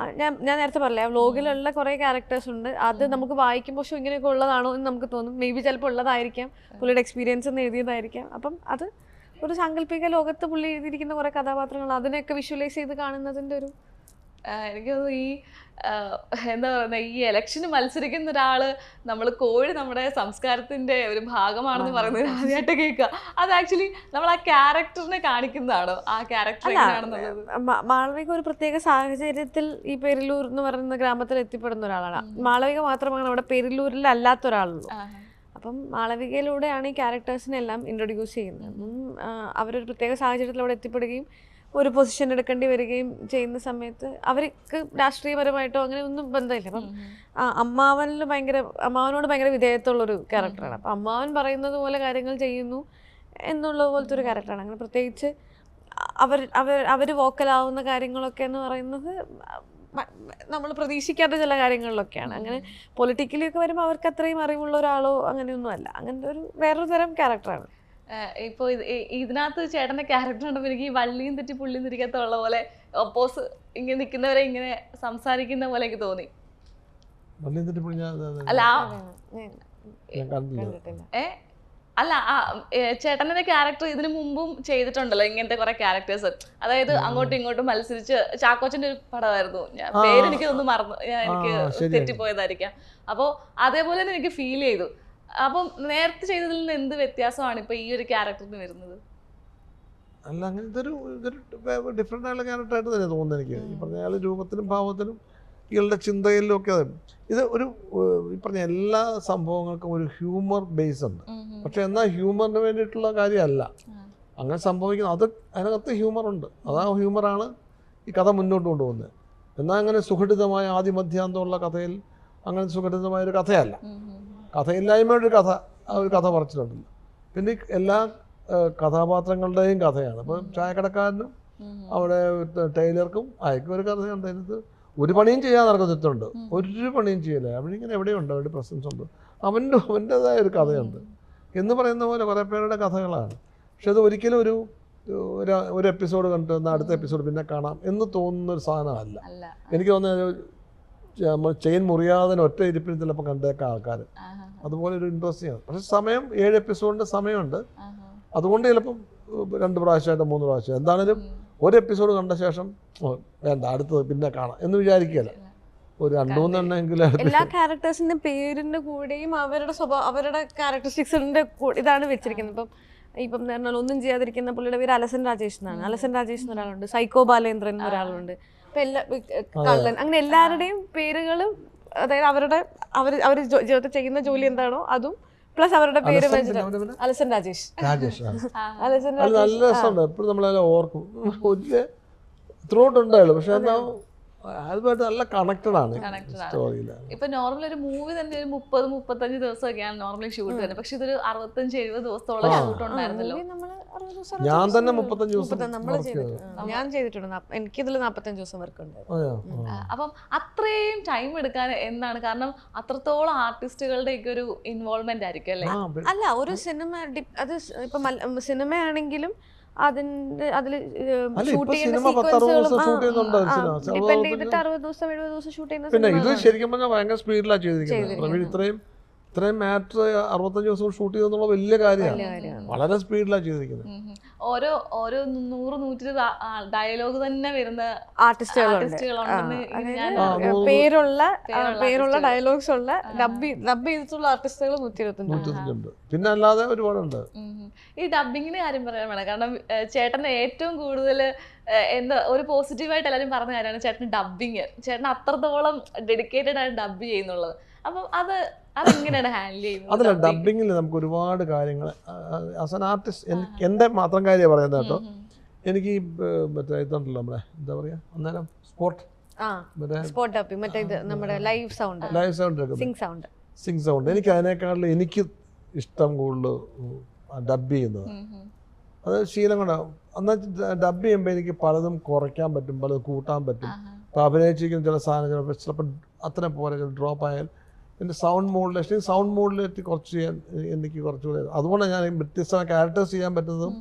C: ഞാൻ ഞാൻ നേരത്തെ പറഞ്ഞില്ലേ വ്ലോഗിലുള്ള കുറേ ക്യാരക്ടേഴ്സ് ഉണ്ട്. അത് നമുക്ക് വായിക്കുമ്പോൾ പക്ഷേ ഇങ്ങനെയൊക്കെ ഉള്ളതാണോ എന്ന് നമുക്ക് തോന്നും. മേ ബി ചിലപ്പോൾ ഉള്ളതായിരിക്കാം. പുള്ളിയുടെ എക്സ്പീരിയൻസ് എന്ന് എഴുതിയതായിരിക്കാം. അപ്പം അത് ഒരു സാങ്കല്പിക ലോകത്ത് പുള്ളി എഴുതിയിരിക്കുന്ന കുറേ കഥാപാത്രങ്ങൾ അതിനെയൊക്കെ വിഷ്വലൈസ് ചെയ്ത് കാണുന്നതിന്റെ ഒരു
B: എനിക്ക് തോന്നുന്നു ഈ എന്താ പറയുന്നത് ഈ ഇലക്ഷന് മത്സരിക്കുന്ന ഒരാൾ നമ്മൾ കോഴി നമ്മുടെ സംസ്കാരത്തിന്റെ ഒരു ഭാഗമാണെന്ന് പറയുന്നത് ആദ്യമായിട്ട് കേൾക്കുക. അത് ആക്ച്വലി നമ്മൾ ആ ക്യാരക്ടറിനെ കാണിക്കുന്നതാണോ ആ ക്യാരക്ടർ
C: മാളവിക ഒരു പ്രത്യേക സാഹചര്യത്തിൽ ഈ പെരിലൂർ എന്ന് പറയുന്ന ഗ്രാമത്തിൽ എത്തിപ്പെടുന്ന ഒരാളാണ്. മാളവിക മാത്രമാണ് നമ്മുടെ പെരിലൂരിൽ അല്ലാത്ത ഒരാളുള്ളൂ അപ്പം മാളവികയിലൂടെയാണ് ഈ ക്യാരക്ടേഴ്സിനെല്ലാം ഇൻട്രൊഡ്യൂസ് ചെയ്യുന്നത്. അവരൊരു പ്രത്യേക സാഹചര്യത്തിൽ അവിടെ എത്തിപ്പെടുകയും ഒരു പൊസിഷൻ എടുക്കേണ്ടി വരികയും ചെയ്യുന്ന സമയത്ത് അവർക്ക് രാഷ്ട്രീയപരമായിട്ടോ അങ്ങനെ ഒന്നും ബന്ധമില്ല. അപ്പം ആ അമ്മാവനിൽ ഭയങ്കര അമ്മാവനോട് ഭയങ്കര വിധേയത്വമുള്ളൊരു ക്യാരക്ടറാണ് അപ്പം അമ്മാവൻ പറയുന്നത് പോലെ കാര്യങ്ങൾ ചെയ്യുന്നു എന്നുള്ള പോലത്തെ ഒരു ക്യാരക്ടറാണ് അങ്ങനെ പ്രത്യേകിച്ച് അവർ അവർ അവർ വോക്കലാവുന്ന കാര്യങ്ങളൊക്കെ എന്ന് പറയുന്നത് നമ്മൾ പ്രതീക്ഷിക്കാത്ത ചില കാര്യങ്ങളിലൊക്കെയാണ്. അങ്ങനെ പൊളിറ്റിക്കലി ഒക്കെ വരുമ്പോൾ അവർക്ക് അത്രയും അറിവുള്ള ഒരാളോ അങ്ങനെയൊന്നും അല്ല അങ്ങനത്തെ ഒരു വേറൊരു തരം ക്യാരക്ടറാണ്
B: ആ, ഇപ്പൊ ഇത് ഈ- ഇതിനകത്ത് ചേട്ടന്റെ ക്യാരക്ടർ കണ്ടപ്പോൾ എനിക്ക് ഈ വള്ളിയും തെറ്റി പുള്ളിയും തിരിക്കത്തുള്ള പോലെ ഒപ്പോസ് ഇങ്ങനെ നിൽക്കുന്നവരെ ഇങ്ങനെ സംസാരിക്കുന്ന പോലെ എനിക്ക് തോന്നി. അല്ല ഏ അല്ല ചേട്ടന്റെ ക്യാരക്ടർ ഇതിനു മുമ്പും ചെയ്തിട്ടുണ്ടല്ലോ ഇങ്ങനത്തെ കുറെ ക്യാരക്ടേഴ്സ് അതായത് അങ്ങോട്ടും ഇങ്ങോട്ടും മത്സരിച്ച് ചാക്കോച്ചന്റെ ഒരു പടമായിരുന്നു. ഞാൻ
A: പേര്
B: പേരെനിക്ക് ഒന്ന് മറന്നു. ഞാൻ എനിക്ക് തെറ്റിപ്പോയതായിരിക്കാം. അപ്പോൾ അതേപോലെ തന്നെ എനിക്ക് ഫീൽ ചെയ്തു. അപ്പം നേരത്തെ ചെയ്തതിൽ നിന്ന് എന്ത് വ്യത്യാസമാണ് ഇപ്പൊ ഈ ഒരു ക്യാരക്ടറിന് വരുന്നത്?
A: അല്ല അങ്ങനത്തെ ഒരു ഇതൊരു ഡിഫറെന്റ് ആയുള്ള ക്യാരക്ടറായിട്ട് തന്നെ തോന്നുന്നു എനിക്ക്. ഈ പറഞ്ഞ അയാൾ രൂപത്തിലും ഭാവത്തിലും ഇയാളുടെ ചിന്തയിലും ഒക്കെ അത്. ഇത് ഒരു ഈ പറഞ്ഞ എല്ലാ സംഭവങ്ങൾക്കും ഒരു ഹ്യൂമർ ബേസ് ഉണ്ട്. പക്ഷെ എന്നാൽ ഹ്യൂമറിന് വേണ്ടിയിട്ടുള്ള കാര്യമല്ല. അങ്ങനെ സംഭവിക്കുന്നത് അത് അതിനകത്ത് ഹ്യൂമറുണ്ട് അതാ ഹ്യൂമറാണ് ഈ കഥ മുന്നോട്ട് കൊണ്ടുപോകുന്നത്. എന്നാൽ അങ്ങനെ സുഘടിതമായ ആദിമധ്യാന്തമുള്ള കഥയിൽ അങ്ങനെ സുഘടിതമായ ഒരു കഥയല്ല. കഥയില്ലായ്മയുടെ ഒരു കഥ ആ ഒരു കഥ പറിച്ചിട്ടുണ്ട് പിന്നെ എല്ലാ കഥാപാത്രങ്ങളുടെയും കഥയാണ്. ഇപ്പം ചായക്കടക്കാരനും അവിടെ ടൈലർക്കും അയക്കും ഒരു കഥയുണ്ട്. അതിനകത്ത് ഒരു പണിയും ചെയ്യാൻ ചുറ്റുണ്ട് ഒരു പണിയും ചെയ്യില്ല. അവനിങ്ങനെ എവിടെയുണ്ട്? അവന്റെ പ്രസൻസ് ഉണ്ട്. അവന്റെ അവന്റെതായ ഒരു കഥയുണ്ട്. എന്ന് പറയുന്ന പോലെ കുറേ പേരുടെ കഥകളാണ്. പക്ഷെ അത് ഒരിക്കലും ഒരു ഒരു ഒരു എപ്പിസോഡ് കണ്ടിട്ട് എന്നാൽ അടുത്ത എപ്പിസോഡ് പിന്നെ കാണാം എന്ന് തോന്നുന്ന ഒരു സാധനമല്ല.
B: അല്ല.
A: എനിക്ക് തോന്നുന്നത് ചെയിൻ മുറിയാതെ ഒറ്റ ഇരിപ്പിന് ചിലപ്പോൾ കണ്ടേക്കാം ആൾക്കാർ അതുപോലെ ഒരു ഇൻട്രസ്റ്റിംഗ് ആണ്. പക്ഷെ സമയം ഏഴ് എപ്പിസോഡിന്റെ സമയമുണ്ട്. അതുകൊണ്ട് ചിലപ്പം രണ്ട് പ്രാവശ്യമായിട്ട് മൂന്ന് പ്രാവശ്യം. എന്താണേലും ഒരു എപ്പിസോഡ് കണ്ട ശേഷം വേണ്ട അടുത്തത് പിന്നെ കാണാം എന്ന് വിചാരിക്കുകയല്ല. ഒരു രണ്ടു മൂന്നെണ്ണമെങ്കിലും
C: എല്ലാ ക്യാരക്ടേഴ്സിന്റെ പേരിന്റെ കൂടെയും അവരുടെ സ്വഭാവം അവരുടെ ക്യാരക്ടറിസ്റ്റിക്സിന്റെ ഇതാണ് വെച്ചിരിക്കുന്നത്. ഇപ്പം ഇപ്പം എന്ന് പറഞ്ഞാൽ ഒന്നും ചെയ്യാതിരിക്കുന്ന പുള്ളിയുടെ പേര് അലസൻ രാജേഷ് എന്നാണ് അലസൻ രാജേഷ് എന്നൊരാളുണ്ട് സൈക്കോ ബാലേന്ദ്രൻ എന്നൊരാളുണ്ട് അപ്പൊ എല്ലാ കള്ളൻ. അങ്ങനെ എല്ലാവരുടെയും പേരുകളും അതായത് അവരുടെ അവർ അവർ ജീവിതത്തിൽ ചെയ്യുന്ന ജോലി എന്താണോ അതും പ്ലസ് അവരുടെ പേര്
A: അലസൻ
C: രാജേഷ്.
A: രാജേഷ് ആ.
C: അലസൻ
A: നല്ല. രസമുണ്ട്. എപ്പോഴും നമ്മളെല്ലാം ഓർക്കും. വലിയ ത്രൂട്ട് ഉണ്ടായുള്ളൂ. പക്ഷെ എന്നാ അതുമായിട്ട് നല്ല കണക്റ്റഡ് ആണ്. സ്റ്റോറിയിൽ
B: ഇപ്പൊ നോർമൽ ഒരു മൂവി തന്നെ ഒരു മുപ്പത് മുപ്പത്തഞ്ച് ദിവസമൊക്കെയാണ് നോർമലി ഷൂട്ട് തന്നെ പക്ഷെ ഇതൊരു അറുപത്തഞ്ച് എഴുപത് ദിവസത്തോളം ഷൂട്ട് ഉണ്ടായിരുന്നല്ലോ.
A: ഞാൻ തന്നെ മുപ്പത്തഞ്ച് ദിവസം.
C: ഞാൻ ചെയ്തിട്ടുണ്ട്. എനിക്ക് ഇതിൽ നാപ്പത്തഞ്ച് ദിവസം വർക്ക്
A: ഉണ്ട്.
B: അപ്പം അത്രയും ടൈം എടുക്കാൻ എന്താണ് കാരണം അത്രത്തോളം ആർട്ടിസ്റ്റുകളുടെ ഒക്കെ ഒരു ഇൻവോൾവ്മെന്റ് ആയിരിക്കും അല്ലേ?
C: അല്ല ഒരു സിനിമ അത് ഇപ്പൊ സിനിമയാണെങ്കിലും അതിന്റെ അതിൽ ഷൂട്ട് ചെയ്യുന്ന ചെയ്തിട്ട് അറുപത് ദിവസം എഴുപത് ദിവസം ഷൂട്ട് ചെയ്യുന്ന
A: പിന്നെ ഇത് ശരിക്കും പറഞ്ഞാൽ ഭയങ്കര സ്പീഡിലാണ് ചെയ്തിരിക്കുന്നത്. പ്രവീൺ ഇത്രയും ഇത്രയും മാറ്റർ അറുപത്തഞ്ച് ദിവസം ഷൂട്ട് ചെയ്തെന്നുള്ള വലിയ കാര്യമാണ്. വളരെ സ്പീഡിലാണ് ചെയ്തിരിക്കുന്നത്.
B: ഓരോ ഓരോ നൂറ് നൂറ്റി ഡയലോഗ് തന്നെ വരുന്ന
C: ആർട്ടിസ്റ്റുകളുണ്ട്. പേരുള്ള
B: പേരുള്ള.
C: ഡയലോഗ്സ് ഉള്ള ഡബ് ഡബ് ചെയ്തിട്ടുള്ള ആർട്ടിസ്റ്റുകൾ നൂറ്റി ഇരുപത്തഞ്ച്
A: പിന്നെ അല്ലാതെ ഒരുപാടുണ്ട്.
B: ഈ ഡബിങ്ങിന്റെ കാര്യം പറയാൻ വേണം. കാരണം ചേട്ടന് ഏറ്റവും കൂടുതൽ എന്താ ഒരു പോസിറ്റീവായിട്ട് എല്ലാവരും പറഞ്ഞ കാര്യമാണ് ചേട്ടൻ ഡബിങ് ചേട്ടൻ അത്രത്തോളം ഡെഡിക്കേറ്റഡ് ആണ് ഡബ് ചെയ്യുന്നുള്ളത്. അപ്പം അത് അതെങ്ങനെയാണ് ഹാൻഡിൽ ചെയ്യുന്നത്
A: അതല്ല
B: dubbing?
A: ഡബിങ്ങിൽ നമുക്ക് ഒരുപാട് കാര്യങ്ങൾ ആസ് ആൻ ആർട്ടിസ്റ്റ് എന്റെ മാത്രം കാര്യമാണ് പറയുന്നത് കേട്ടോ. എനിക്ക് മറ്റേ ഇതുണ്ടല്ലോ നമ്മുടെ എന്താ പറയുക അന്നേരം സ്പോട്ട്
C: ആ സ്പോട്ട് മറ്റേ ഇത് നമ്മുടെ live sound
A: live sound
C: sync sound
A: sync sound എനിക്ക് അതിനേക്കാളും എനിക്ക് ഇഷ്ടം കൂടുതൽ ഡബ് ചെയ്യുന്നത്. അത് ശീലം കൊണ്ടാണ് എന്നാൽ ഡബ് ചെയ്യുമ്പോൾ എനിക്ക് പലതും കുറയ്ക്കാൻ പറ്റും പലതും കൂട്ടാൻ പറ്റും. അപ്പോൾ അഭിനയിച്ചിരിക്കുന്ന ചില സാധനം ചിലപ്പോൾ ചിലപ്പോൾ അത്ര പോലെ ഡ്രോപ്പ് ആയാൽ എന്റെ സൗണ്ട് മോഡുലേഷൻ സൗണ്ട് മോഡുലേറ്റ് കുറച്ച് ചെയ്യാൻ എനിക്ക് കുറച്ചുകൂടെ അതുകൊണ്ടാണ് ഞാൻ വ്യത്യസ്തമായ വ്യത്യസ്ത ക്യാരക്ടേഴ്സ് ചെയ്യാൻ പറ്റുന്നതും.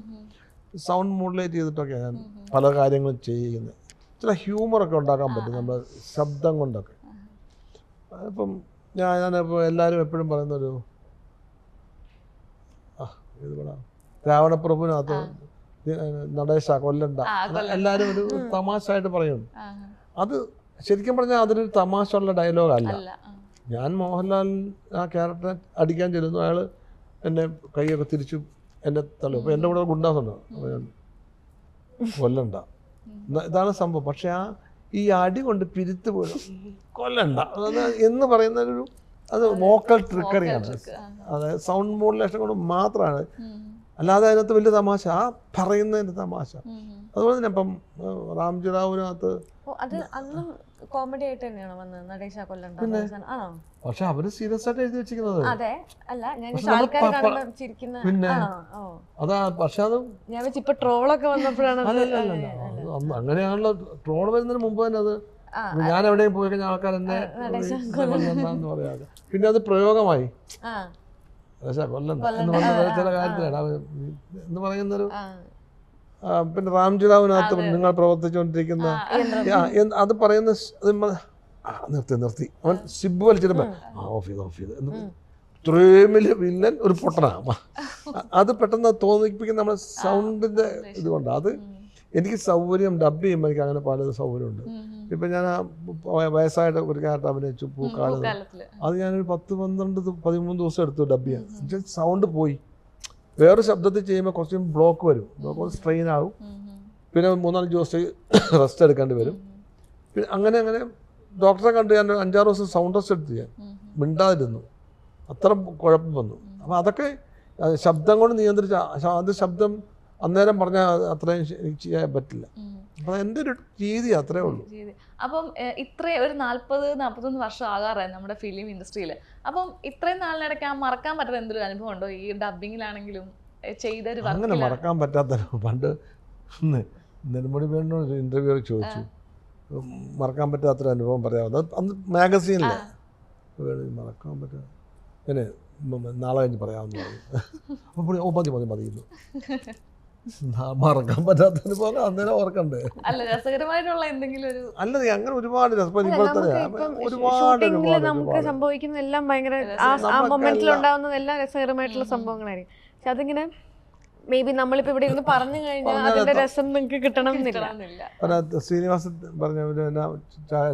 A: സൗണ്ട് മോഡുലേറ്റ് ചെയ്തിട്ടൊക്കെയാണ് ഞാൻ. പല കാര്യങ്ങളും ചെയ്യുന്നത്. ചില ഹ്യൂമറൊക്കെ ഉണ്ടാക്കാൻ പറ്റും നമ്മൾ ശബ്ദം കൊണ്ടൊക്കെ. ഇപ്പം ഞാൻ ഞാനിപ്പോൾ എല്ലാവരും എപ്പോഴും പറയുന്നൊരു ആ ഇത് കൂടാ രാവണപ്രഭുവിനകത്ത് നടേശ കൊല്ലണ്ട.
B: എല്ലാരും
A: എല്ലാവരും ഒരു തമാശ ആയിട്ട് പറയും അത് ശരിക്കും പറഞ്ഞാൽ അതിനൊരു തമാശ ഉള്ള ഡയലോഗല്ല.
B: അല്ല
A: ഞാൻ മോഹൻലാൽ ആ ക്യാരക്ടറെ അടിക്കാൻ ചെല്ലുന്നു. അയാൾ എന്നെ കൈയൊക്കെ തിരിച്ചു എന്നെ തള്ളു. അപ്പോൾ എന്റെ കൂടെ ഗുണ്ടാസുണ്ട്. അപ്പോൾ ഞാൻ കൊല്ലണ്ട. ഇതാണ് സംഭവം. പക്ഷെ ആ ഈ അടി കൊണ്ട് പിരിത്ത് പോലും കൊല്ലണ്ട. എന്ന് പറയുന്ന ഒരു അത്. വോക്കൽ ട്രിക്കറിയാണ് അതായത് സൗണ്ട് മോഡുലേഷൻ കൊണ്ട് മാത്രമാണ് അല്ലാതെ അതിനകത്ത് വലിയ തമാശ. ആ പറയുന്നതിന്റെ തമാശ. അതുപോലെ തന്നെ ഇപ്പം റാംജി റാവുവിനകത്ത്
C: കോമഡി ആയിട്ട് തന്നെയാണ് വന്നത്? നടേശ
A: പക്ഷെ അവർ സീരിയസ് ആയിട്ട് എഴുതി വെച്ചിരിക്കുന്നത്.
C: അതെ. അല്ല ഞാൻ
A: പിന്നെ? അതാ പക്ഷെ അത്
C: ഞാൻ വെച്ച് ഇപ്പൊ ട്രോളൊക്കെ വന്നപ്പോഴാണ്
A: അങ്ങനെയാണല്ലോ. ട്രോൾ വരുന്നതിന് മുമ്പ് തന്നെ അത് ഞാൻ എവിടെയും പോയി കഴിഞ്ഞാൽ ആൾക്കാർ എന്നെ പറയാതെ പിന്നെ അത് പ്രയോഗമായി.
C: ആ
A: പക്ഷേ കൊല്ലണ്ട.
C: കൊല്ലണ്ട.
A: എന്ന് പറഞ്ഞ
C: ആ,
A: ചില കാര്യത്തിലാണ്. എന്ന് പറയുന്നൊരു പിന്നെ റാംജിറാവിനകത്ത് നിങ്ങൾ പ്രവർത്തിച്ചുകൊണ്ടിരിക്കുന്ന അത് പറയുന്ന നിർത്തി നിർത്തി. അവൻ സിബ് വലിച്ചിട്ട് ഓഫ് ചെയ്ത് ഓഫ് ചെയ്ത്. എന്ന് ഇത്രയും വലിയ വില്ലൻ ഒരു പൊട്ടനാ. അത് പെട്ടെന്ന് തോന്നിപ്പിക്കുന്ന നമ്മുടെ സൗണ്ടിന്റെ ഇതുകൊണ്ട്. അത് എനിക്ക് സൗകര്യം ഡബ് ചെയ്യുമ്പോൾ എനിക്ക് അങ്ങനെ പലതും സൗകര്യമുണ്ട്. ഇപ്പം ഞാൻ ആ വയസ്സായിട്ട് ഒരു ക്യാരക്ടർ അഭിനയിച്ചു
B: പൂക്കാലത്തിൽ.
A: അത് ഞാനൊരു പത്ത് പന്ത്രണ്ട് പതിമൂന്ന് ദിവസം എടുത്തു ഡബ് ചെയ്യാൻ. സൗണ്ട് പോയി. വേറെ ശബ്ദത്തിൽ ചെയ്യുമ്പോൾ കുറച്ചും ബ്ലോക്ക് വരും. ബ്ലോക്ക് സ്ട്രെയിൻ ആവും. പിന്നെ മൂന്നാൽ ദിവസം റെസ്റ്റ് എടുക്കേണ്ടി വരും. പിന്നെ അങ്ങനെ അങ്ങനെ ഡോക്ടറെ കണ്ട് ഞാൻ അഞ്ചാറ് ദിവസം സൗണ്ട് റെസ്റ്റ് എടുത്തു ഞാൻ. മിണ്ടാതിരുന്നു. അത്ര കുഴപ്പം വന്നു. അപ്പോൾ അതൊക്കെ ശബ്ദം കൊണ്ട് നിയന്ത്രിച്ച അത് ശബ്ദം അന്നേരം പറഞ്ഞാൽ അത്രയും ചെയ്യാൻ പറ്റില്ല. എന്റെ എന്റെ ഒരു രീതി അത്രേ ഉള്ളൂ.
B: അപ്പം ഇത്രയും ഒരു നാല്പത് നാൽപ്പത്തൊന്ന് വർഷം ആകാറായി നമ്മുടെ ഫിലിം ഇൻഡസ്ട്രിയിൽ അപ്പം ഇത്രയും നാളിനിടയ്ക്ക് ആ മറക്കാൻ പറ്റാത്ത എന്തൊരു അനുഭവം ഉണ്ടോ? ഈ ഡബിങ്ങിലാണെങ്കിലും ചെയ്ത ഒരു
A: അങ്ങനെ മറക്കാൻ പറ്റാത്ത പണ്ട് നെടുമുടി വേണു ഒരു ഇന്റർവ്യൂ ചോദിച്ചു. മറക്കാൻ പറ്റാത്തൊരു അനുഭവം പറയാമോ അന്ന് മാഗസീനില്ല മറക്കാൻ പറ്റാ പിന്നെ നാളെ കഴിഞ്ഞ് പറയാമെന്ന് പറഞ്ഞു. അപ്പോൾ ഓ മതി മതി മറക്കാൻ പറ്റാത്ത അനുഭവം അന്നേരം ഓർക്കണ്ടേ?
B: അല്ല രസകരമായിട്ടുള്ള എന്തെങ്കിലും ഒരു
A: അല്ലത് അങ്ങനെ ഒരുപാട്
C: അല്ല,
A: ഒരുപാട്
C: നമുക്ക്
A: ഒരുപാട്
C: സംഭവിക്കുന്ന എല്ലാം ഭയങ്കര ആ മൊമെന്റിൽ
A: എല്ലാം-
C: ഉണ്ടാവുന്നതെല്ലാം രസകരമായിട്ടുള്ള സംഭവങ്ങളായിരിക്കും. പക്ഷെ അതിങ്ങനെ മേ ബി നമ്മളിപ്പോ ഇവിടെ ഇരുന്ന് പറഞ്ഞു കഴിഞ്ഞാൽ അതിന്റെ രസം നിങ്ങൾക്ക് കിട്ടണം എന്നില്ല
A: ശ്രീനിവാസൻ പറഞ്ഞ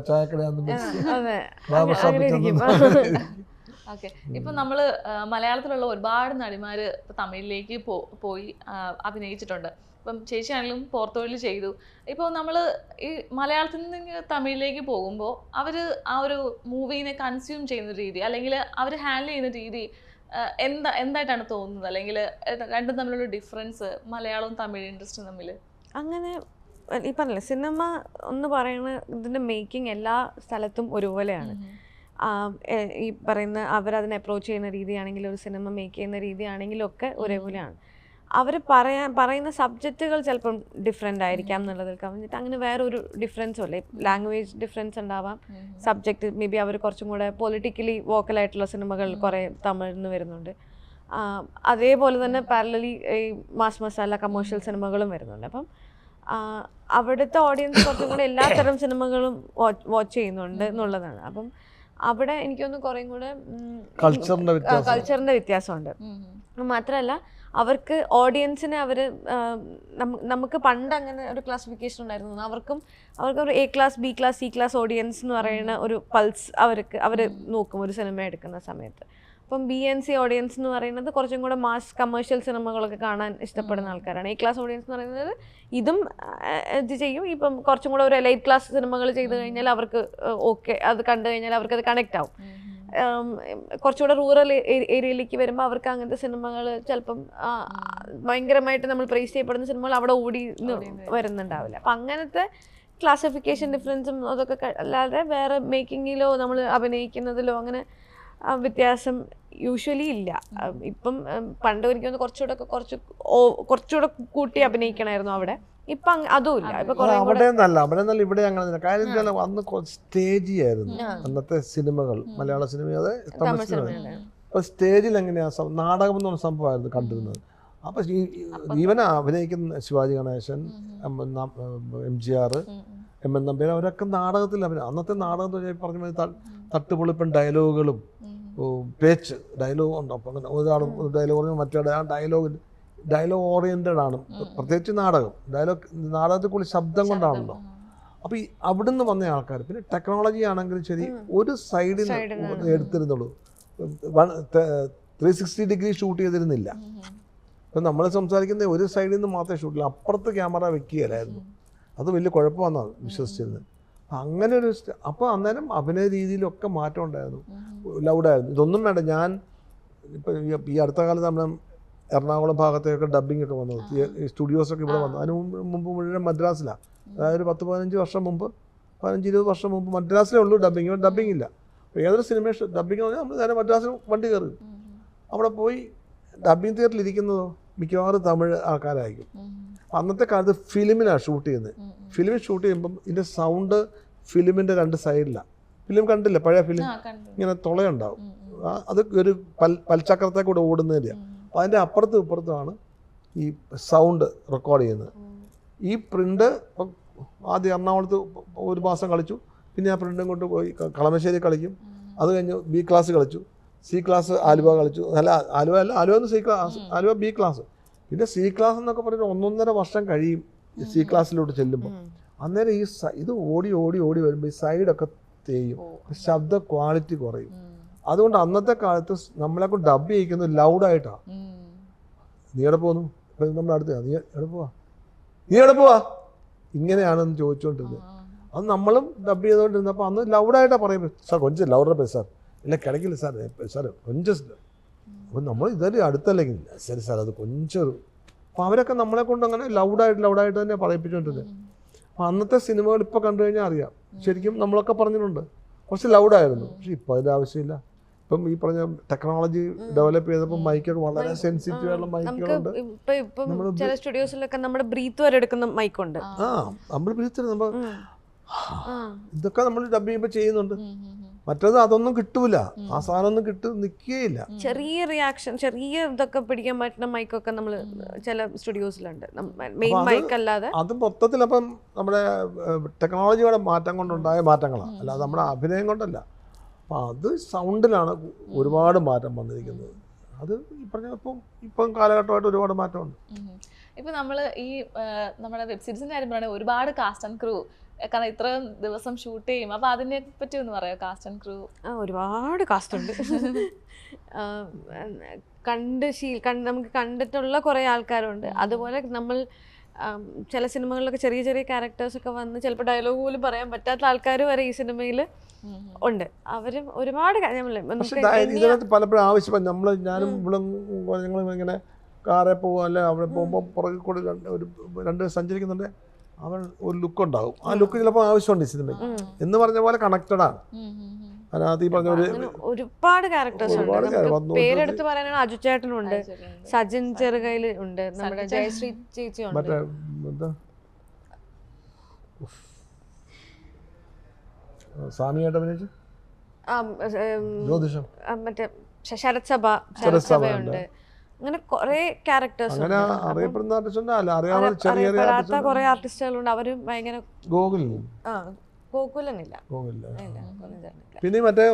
A: ചായക്കടയാന്ന്
C: അതെ.
B: ഓക്കെ. ഇപ്പൊ നമ്മൾ മലയാളത്തിലുള്ള ഒരുപാട് നടിമാര് ഇപ്പൊ തമിഴിലേക്ക് പോയി അഭിനയിച്ചിട്ടുണ്ട്. ഇപ്പം ചേച്ചിയാണെങ്കിലും പുറത്തൊഴിൽ ചെയ്തു. ഇപ്പോൾ നമ്മൾ ഈ മലയാളത്തിൽ നിന്ന് തമിഴിലേക്ക് പോകുമ്പോൾ അവർ ആ ഒരു മൂവീനെ കൺസ്യൂം ചെയ്യുന്ന രീതി അല്ലെങ്കിൽ അവർ ഹാൻഡിൽ ചെയ്യുന്ന രീതി എന്താ എന്തായിട്ടാണ് തോന്നുന്നത്? അല്ലെങ്കിൽ രണ്ടും തമ്മിലുള്ള ഡിഫറൻസ് മലയാളവും തമിഴ് ഇൻഡസ്ട്രിയും തമ്മിൽ
C: അങ്ങനെ ഈ പറഞ്ഞില്ലേ സിനിമ എന്ന് പറയുന്ന ഇതിന്റെ മേക്കിംഗ് എല്ലാ സ്ഥലത്തും ഒരുപോലെയാണ്. ഈ പറയുന്ന അവരതിനെ അപ്രോച്ച് ചെയ്യുന്ന രീതിയാണെങ്കിലും ഒരു സിനിമ മേക്ക് ചെയ്യുന്ന രീതിയാണെങ്കിലും ഒക്കെ ഒരേപോലെയാണ്. അവർ പറയാൻ പറയുന്ന സബ്ജക്റ്റുകൾ ചിലപ്പം ഡിഫറെന്റ് ആയിരിക്കാം എന്നുള്ളതിൽ കവിഞ്ഞിട്ട് അങ്ങനെ വേറൊരു ഡിഫറൻസും അല്ലേ? ലാംഗ്വേജ് ഡിഫറൻസ് ഉണ്ടാവാം. സബ്ജക്റ്റ് മേ ബി അവർ കുറച്ചും കൂടെ പൊളിറ്റിക്കലി വോക്കലായിട്ടുള്ള സിനിമകൾ കുറേ തമിഴിൽ നിന്ന് വരുന്നുണ്ട് അതേപോലെ തന്നെ പാരലലി ഈ മാസ് മസാല കമേഴ്ഷ്യൽ സിനിമകളും വരുന്നുണ്ട്. അപ്പം അവിടുത്തെ ഓഡിയൻസ് കുറച്ചും കൂടെ എല്ലാത്തരം സിനിമകളും വാച്ച് ചെയ്യുന്നുണ്ട് എന്നുള്ളതാണ്. അപ്പം അവിടെ എനിക്കൊന്ന് കുറേ കൂടെ
A: കൾച്ചറിന്റെ
C: കൾച്ചറിന്റെ വ്യത്യാസമുണ്ട്. മാത്രമല്ല അവർക്ക് ഓഡിയൻസിനെ അവർ നമുക്ക് പണ്ട് അങ്ങനെ ഒരു ക്ലാസിഫിക്കേഷൻ ഉണ്ടായിരുന്നു. അവർക്കും അവർക്ക് ഒരു A class B class C class audience എന്ന് പറയുന്ന ഒരു പൾസ് അവർക്ക് അവർ നോക്കും ഒരു സിനിമ എടുക്കുന്ന സമയത്ത്. അപ്പം ബി എൻ സി ഓഡിയൻസ് എന്ന് പറയുന്നത് കുറച്ചും കൂടെ മാസ് കമേഴ്ഷ്യൽ സിനിമകളൊക്കെ കാണാൻ ഇഷ്ടപ്പെടുന്ന ആൾക്കാരാണ്. എ ക്ലാസ് ഓഡിയൻസ് എന്ന് പറയുന്നത് ഇതും ഇത് ചെയ്യും. ഇപ്പം കുറച്ചും കൂടെ ഒരു ലൈറ്റ് ക്ലാസ് സിനിമകൾ ചെയ്ത് കഴിഞ്ഞാൽ അവർക്ക് ഓക്കെ അത് കണ്ടു കഴിഞ്ഞാൽ അവർക്ക് അത് കണക്ട് ആവും. കുറച്ചുകൂടെ റൂറൽ ഏരിയയിലേക്ക് വരുമ്പോൾ അവർക്ക് അങ്ങനത്തെ സിനിമകൾ ചിലപ്പം ഭയങ്കരമായിട്ട് നമ്മൾ പ്രൈസ് ചെയ്യപ്പെടുന്ന സിനിമകൾ അവിടെ ഓടി ന്ന് വരുന്നുണ്ടാവില്ല. അപ്പം അങ്ങനത്തെ ക്ലാസിഫിക്കേഷൻ ഡിഫറൻസും അതൊക്കെ അല്ലാതെ വേറെ മേക്കിങ്ങിലോ നമ്മൾ അഭിനയിക്കുന്നതിലോ അങ്ങനെ വ്യത്യാസം യൂഷ്വലി ഇല്ല. ഇപ്പം പണ്ട് ഒരിക്കൽ തോന്നുന്നു കുറച്ചുകൂടെ കുറച്ച് ഓ- കുറച്ചുകൂടെ കൂട്ടി അഭിനയിക്കണമായിരുന്നു അവിടെ. ഇപ്പം അതും ഇല്ല. ഇപ്പൊ കുറേ കൂടെ
A: അവിടെ നല്ല അവിടെ നല്ല ഇവിടെ അങ്ങനെ കാര്യം വെച്ചാൽ അന്ന് സ്റ്റേജി ആയിരുന്നു. അന്നത്തെ സിനിമകൾ മലയാള സിനിമ അതെ തമിഴ് സിനിമ അപ്പൊ സ്റ്റേജിൽ എങ്ങനെയാ നാടകം എന്ന് പറഞ്ഞ സംഭവമായിരുന്നു കണ്ടിരുന്നത്. അപ്പൊ ഈവൻ അഭിനയിക്കുന്ന Sivaji Ganesan M M G R M N Nambiar അവരൊക്കെ നാടകത്തിൽ അഭിനയം അന്നത്തെ നാടകം എന്ന് പറഞ്ഞാൽ പറഞ്ഞ തട്ടുപൊളിപ്പൻ ഡയലോഗുകളും പേച്ച് ഡയലോഗ് ഉണ്ടോ. അപ്പം അങ്ങനെ ഒരാളും ഡയലോഗ് പറഞ്ഞു മറ്റേ ആ ഡയലോഗ് ഡയലോഗ് ഓറിയന്റഡ് ആണ്. പ്രത്യേകിച്ച് നാടകം. ഡയലോഗ് നാടകത്തിൽ കൂടി ശബ്ദം കൊണ്ടാണല്ലോ. അപ്പോൾ ഈ അവിടുന്ന് വന്ന ആൾക്കാർ പിന്നെ ടെക്നോളജി ആണെങ്കിലും ശരി ഒരു സൈഡിൽ എടുത്തിരുന്നുള്ളൂ. ത്രീ സിക്സ്റ്റി ഡിഗ്രി ഷൂട്ട് ചെയ്തിരുന്നില്ല. ഇപ്പം നമ്മൾ സംസാരിക്കുന്ന ഒരു സൈഡിൽ നിന്ന് മാത്രമേ ഷൂട്ടില്ല അപ്പുറത്ത് ക്യാമറ വെക്കുകയില്ലായിരുന്നു. അത് വലിയ കുഴപ്പമാണെന്നാണ് വിശ്വസിച്ചിരുന്നത്. അങ്ങനെ ഒരു അപ്പോൾ അന്നേരം അഭിനയ രീതിയിലൊക്കെ മാറ്റം ഉണ്ടായിരുന്നു. ലൗഡായിരുന്നു. ഇതൊന്നും വേണ്ട. ഞാൻ ഇപ്പം ഈ- അടുത്ത കാലത്ത് നമ്മുടെ എറണാകുളം ഭാഗത്തേക്കൊക്കെ ഡബ്ബിംഗ് ഒക്കെ വന്നത് സ്റ്റുഡിയോസൊക്കെ ഇവിടെ വന്നു. അതിന് മുമ്പ് മുമ്പ് മുഴുവൻ മദ്രാസിലാണ് അതായത് ഒരു പത്ത് പതിനഞ്ച് വർഷം മുമ്പ് പതിനഞ്ച് ഇരുപത് വർഷം മുമ്പ് മദ്രാസിലേ ഉള്ളൂ ഡബ്ബിങ് ഇവിടെ ഡബ്ബിംഗ് ഇല്ല. അപ്പോൾ ഏതൊരു സിനിമ ഡബ്ബിംഗ് എന്ന് പറഞ്ഞാൽ നമ്മൾ നേരെ മദ്രാസിൽ വണ്ടി കയറി. അവിടെ പോയി ഡബ്ബിംഗ് തിയേറ്ററിൽ ഇരിക്കുന്നതോ മിക്കവാറും തമിഴ് ആൾക്കാരായിരിക്കും. അന്നത്തെ കാലത്ത് ഫിലിമിലാണ് ഷൂട്ട് ചെയ്യുന്നത് ഫിലിമിൽ ഷൂട്ട് ചെയ്യുമ്പം ഇതിന്റെ സൗണ്ട് ഫിലിമിന്റെ രണ്ട് സൈഡിലാണ് ഫിലിം കണ്ടില്ല? പഴയ ഫിലിം? ഇങ്ങനെ തുളയുണ്ടാവും. അത് ഒരു പൽ പൽചക്രത്തെ കൂടെ ഓടുന്നതിന്റെയാണ് അപ്പം അതിന്റെ അപ്പുറത്തും ഇപ്പുറത്തുമാണ് ഈ സൗണ്ട് റെക്കോർഡ് ചെയ്യുന്നത്. ഈ പ്രിന്റ് ഇപ്പം ആദ്യം എറണാകുളത്ത് ഒരു മാസം കളിച്ചു. പിന്നെ ആ പ്രിന്റും കൊണ്ട് പോയി കളമശ്ശേരി കളിക്കും. അത് കഴിഞ്ഞ് ബി ക്ലാസ് കളിച്ചു. സി ക്ലാസ് ആലുവ കളിച്ചു. അല്ല ആലുവ അല്ല ആലുവ എന്ന് C class Aluva B class പിന്നെ സി ക്ലാസ് എന്നൊക്കെ പറഞ്ഞാൽ ഒന്നൊന്നര വർഷം കഴിയും സി ക്ലാസ്സിലോട്ട് ചെല്ലുമ്പോൾ അന്നേരം ഈ ഇത് ഓടി ഓടി ഓടി വരുമ്പോൾ ഈ സൈഡൊക്കെ തേയും. ശബ്ദ ക്വാളിറ്റി കുറയും. അതുകൊണ്ട് അന്നത്തെ കാലത്ത് നമ്മളെ കൊണ്ട് ഡബ് ചെയ്യിക്കുന്നത് ലൗഡായിട്ടാണ് നീ എവിടെ പോകുന്നു നമ്മുടെ അടുത്ത്. നീ എവിടെ പോവാ? നീ എവിടെ പോവാ? ഇങ്ങനെയാണെന്ന് ചോദിച്ചുകൊണ്ടിരുന്നത് അത് നമ്മളും ഡബ് ചെയ്തുകൊണ്ടിരുന്നപ്പോൾ അന്ന് ലൗഡായിട്ടാണ് പറയുന്നത്. സാർ കൊഞ്ച് ലൗഡർ പേ സാർ. ഇല്ല കിടക്കില്ല സാർ സാർ കൊഞ്ചം അപ്പം നമ്മൾ ഇതൊരു അടുത്തല്ലെങ്കിൽ "ഇല്ല, ശരി സാർ അത് കൊഞ്ചൊരു അപ്പോൾ അവരൊക്കെ നമ്മളെ കൊണ്ട് അങ്ങനെ ലൗഡായിട്ട് ലൗഡായിട്ട് തന്നെ പറയിപ്പിച്ചുകൊണ്ടിരുന്നത്. അപ്പോൾ അന്നത്തെ സിനിമകൾ ഇപ്പോൾ കണ്ടു കഴിഞ്ഞാൽ അറിയാം. ശരിക്കും നമ്മളൊക്കെ പറഞ്ഞിട്ടുണ്ട്. കുറച്ച് ലൗഡായിരുന്നു പക്ഷെ ഇപ്പോൾ അതിന്റെ ആവശ്യമില്ല. ഇപ്പം ഈ പറഞ്ഞ ടെക്നോളജി ഡെവലപ്പ് ചെയ്തപ്പോൾ മൈക്കൊക്കെ വളരെ സെൻസിറ്റീവ് ആയിട്ടുള്ള മൈക്കുകളുണ്ട്
C: ഇപ്പൊ ഇപ്പം ചില സ്റ്റുഡിയോസിലൊക്കെ നമ്മുടെ ബ്രീത്ത് വരെ എടുക്കുന്ന മൈക്കുണ്ട്
A: ആ നമ്മൾ ബ്രീത്ത് നമ്മൾ ഇതൊക്കെ നമ്മൾ ഡബ് ചെയ്യുമ്പോൾ ചെയ്യുന്നുണ്ട്. മറ്റേത് അതൊന്നും കിട്ടൂല. ആ സാധനം ഒന്നും കിട്ടു നിൽക്കുകയില്ല
C: ചെറിയ റിയാക്ഷൻ ചെറിയ ഇതൊക്കെ പിടിക്കാൻ പറ്റുന്ന മൈക്കൊക്കെ നമ്മൾ ചില സ്റ്റുഡിയോസിലുണ്ട് മെയിൻ
A: അത്
C: മൈക്ക് അല്ലാതെ.
A: അത് മൊത്തത്തിൽ അപ്പം നമ്മുടെ ടെക്നോളജിയുടെ മാറ്റം കൊണ്ടുണ്ടായ മാറ്റങ്ങളാണ് അല്ലാതെ നമ്മുടെ അഭിനയം കൊണ്ടല്ല. അപ്പം അത് സൗണ്ടിലാണ് ഒരുപാട് മാറ്റം വന്നിരിക്കുന്നത്. അത് ഈ ഇപ്പം ഇപ്പം കാലഘട്ടമായിട്ട് ഒരുപാട് മാറ്റമുണ്ട്
B: ഇപ്പൊ നമ്മൾ ഈ നമ്മുടെ വെബ് സീരീസിന്റെ കാര്യം പറയുകയാണെങ്കിൽ ഒരുപാട് കാസ്റ്റ് ആൻഡ് ക്രൂ കാരണം ഇത്രയും ദിവസം ഷൂട്ട് ചെയ്യും. അപ്പൊ അതിനെ പറ്റി ഒന്ന് പറയാം കാസ്റ്റ് ആൻഡ് ക്രൂ
C: ആ ഒരുപാട് കാസ്റ്റ് ഉണ്ട്. കണ്ട് ശീൽ കണ്ട് നമുക്ക് കണ്ടിട്ടുള്ള കുറേ ആൾക്കാരുണ്ട്. അതുപോലെ നമ്മൾ ചില സിനിമകളിലൊക്കെ ചെറിയ ചെറിയ ക്യാരക്ടേഴ്സൊക്കെ വന്ന് ചിലപ്പോൾ ഡയലോഗ് പോലും പറയാൻ പറ്റാത്ത ആൾക്കാർ വരെ ഈ സിനിമയിൽ ഉണ്ട്. അവരും ഒരുപാട്
A: ഇതിനകത്ത് പലപ്പോഴും ആവശ്യമാണ് നമ്മൾ ഞാനും ഇവിടെ ഞങ്ങൾ ഇങ്ങനെ കാറിൽ പോകുക അല്ലെ അവിടെ പോകുമ്പോൾ പുറകിൽ കൂടി രണ്ട് ഒരു രണ്ട് സഞ്ചരിക്കുന്നുണ്ട്. അവൻ ഒരു ലുക്ക് ഉണ്ടാവും ആ ലുക്ക് ചിലപ്പോൾ ആവശ്യമുണ്ട് സിനിമയ്ക്ക് എന്ന് പറഞ്ഞ പോലെ കണക്റ്റഡ് ആണ്. അതിനകത്ത് ഈ പറഞ്ഞ
C: ഒരുപാട് ക്യാരക്ടേഴ്സ് ഉണ്ട്. പേരെടുത്ത് പറയാനാണ് അജു ചേട്ടനുണ്ട് സജിൻ ചെറുകയിൽ ഉണ്ട്. നമ്മുടെ ജയശ്രീ ചേച്ചി ഉണ്ട്.
A: മറ്റേ എന്താ. സ്വാമിയായിട്ട് അഭിനയിച്ചു? ജ്യോതിഷം.
C: മറ്റേ ശരത്സഭ ശരത് അങ്ങനെ കുറെ ക്യാരക്ടേഴ്സ്
A: അങ്ങനെ അറിയപ്പെടുന്ന ആർട്ടിസ്റ്റ് ഉണ്ട്. അല്ല അറിയാവുന്ന ചെറിയ ചെറിയ
C: അറിയപ്പെടാത്ത
A: ആർട്ടിസ്റ്റ്
C: കുറെ ആർട്ടിസ്റ്റുകളുണ്ട് അവരും ഭയങ്കര
A: ഗോകുൽ
C: ആ ഗോകുലനില്ല.
A: പിന്നെ മറ്റേ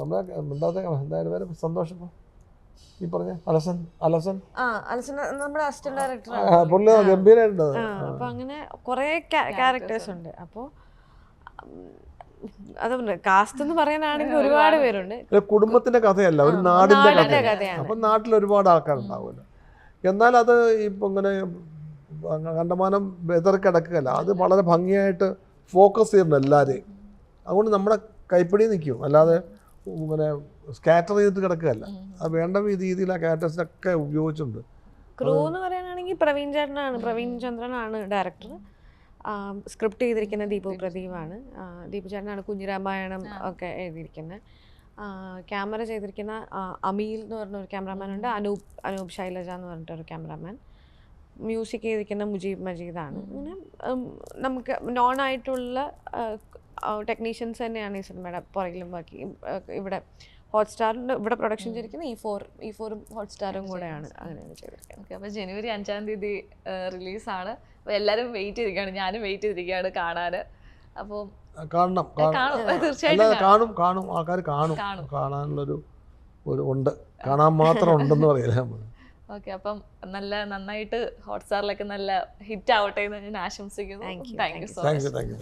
A: നമ്മുടെ എന്താ എന്തായാലും സന്തോഷം? ഈ പറഞ്ഞ അലസൻ അലസൻ.
C: ആ അലസൻ നമ്മുടെ അസിസ്റ്റന്റ് ഡയറക്ടർ
A: പുള്ളി ഗംഭീരമായിട്ടുണ്ട്
C: അപ്പൊ അങ്ങനെ കുറെ ക്യാരക്ടേഴ്സ് ഉണ്ട്. അപ്പോ അതുകൊണ്ട് കാസ്റ്റ് എന്ന് പറയാനാണെങ്കിൽ ഒരുപാട് പേരുണ്ട്.
A: കുടുംബത്തിന്റെ കഥയല്ല ഒരു നാടിന്റെ കഥയാണ്. അപ്പൊ നാട്ടിൽ ഒരുപാട് ആൾക്കാരുണ്ടാവുമല്ലോ. എന്നാൽ അത് ഇപ്പൊ ഇങ്ങനെ കണ്ടമാനം വെതർ കിടക്കുകയല്ല. അത് വളരെ ഭംഗിയായിട്ട് ഫോക്കസ് ചെയ്യുന്നുണ്ട് എല്ലാവരെയും. അതുകൊണ്ട് നമ്മുടെ കൈപ്പിടി നിൽക്കും. അല്ലാതെ ഇങ്ങനെ സ്കാറ്റർ ചെയ്തിട്ട് കിടക്കുകയല്ല. അത് വേണ്ട രീതിയിൽ ആ ക്യാരക്ടേഴ്സിനൊക്കെ ഉപയോഗിച്ചിട്ടുണ്ട്.
C: ക്രൂ എന്ന് പറയാനാണെങ്കിൽ പ്രവീൺ ചേട്ടനാണ്. പ്രവീൺ ചന്ദ്രനാണ് ഡയറക്ടർ സ്ക്രിപ്റ്റ് ചെയ്തിരിക്കുന്ന ദീപു പ്രദീപാണ്. ദീപു ചേട്ടനാണ് കുഞ്ഞിരാമായണം ഒക്കെ എഴുതിയിരിക്കുന്നത് ക്യാമറ ചെയ്തിരിക്കുന്ന അമീൽ എന്ന് പറഞ്ഞ ഒരു ക്യാമറാമാൻ ഉണ്ട്. അനൂപ് അനൂപ് ശൈലജ എന്ന് പറഞ്ഞിട്ടൊരു ക്യാമറാമാൻ മ്യൂസിക് ചെയ്തിരിക്കുന്ന മുജീബ് മജീദാണ്. അങ്ങനെ നമുക്ക് നോൺ ആയിട്ടുള്ള ടെക്നീഷ്യൻസ് തന്നെയാണ് ഈ സിനിമയുടെ പുറകിലും ബാക്കി ഇവിടെ ഹോട്ട്സ്റ്റാറിന്റെ ഇവിടെ പ്രൊഡക്ഷൻ ചെയ്തിരിക്കുന്ന ഈ ഫോർ ഈ ഫോറും ഹോട്ട്സ്റ്റാറും കൂടെയാണ് അങ്ങനെയാണ് ചെയ്തിരിക്കുന്നത്.
B: ഓക്കെ അപ്പോൾ ജനുവരി അഞ്ചാം തീയതി റിലീസാണ് അപ്പൊ എല്ലാരും വെയിറ്റ് ചെയ്തിരിക്കുകയാണ്. ഞാനും വെയിറ്റ് ചെയ്തിരിക്കുകയാണ് കാണാൻ അപ്പോൾ
A: കാണണം. കാണണം.
B: കാണും. തീർച്ചയായിട്ടും കാണും.
A: കാണും ആൾക്കാർ കാണും.
B: കാണാനുള്ളൊരു
A: കാണാനുള്ള ഒരു ഉണ്ട്. കാണാൻ മാത്രം ഉണ്ടെന്ന് പറയില്ല നമ്മൾ
B: ഓക്കെ അപ്പം നല്ല നന്നായിട്ട് ഹോട്ട്സ്റ്റാറിലൊക്കെ നല്ല ഹിറ്റ് ആവട്ടെ എന്ന് ഞാൻ ആശംസിക്കുന്നു. Thank
C: thank
B: you
C: you.
B: So
A: thank
B: much
A: you thank you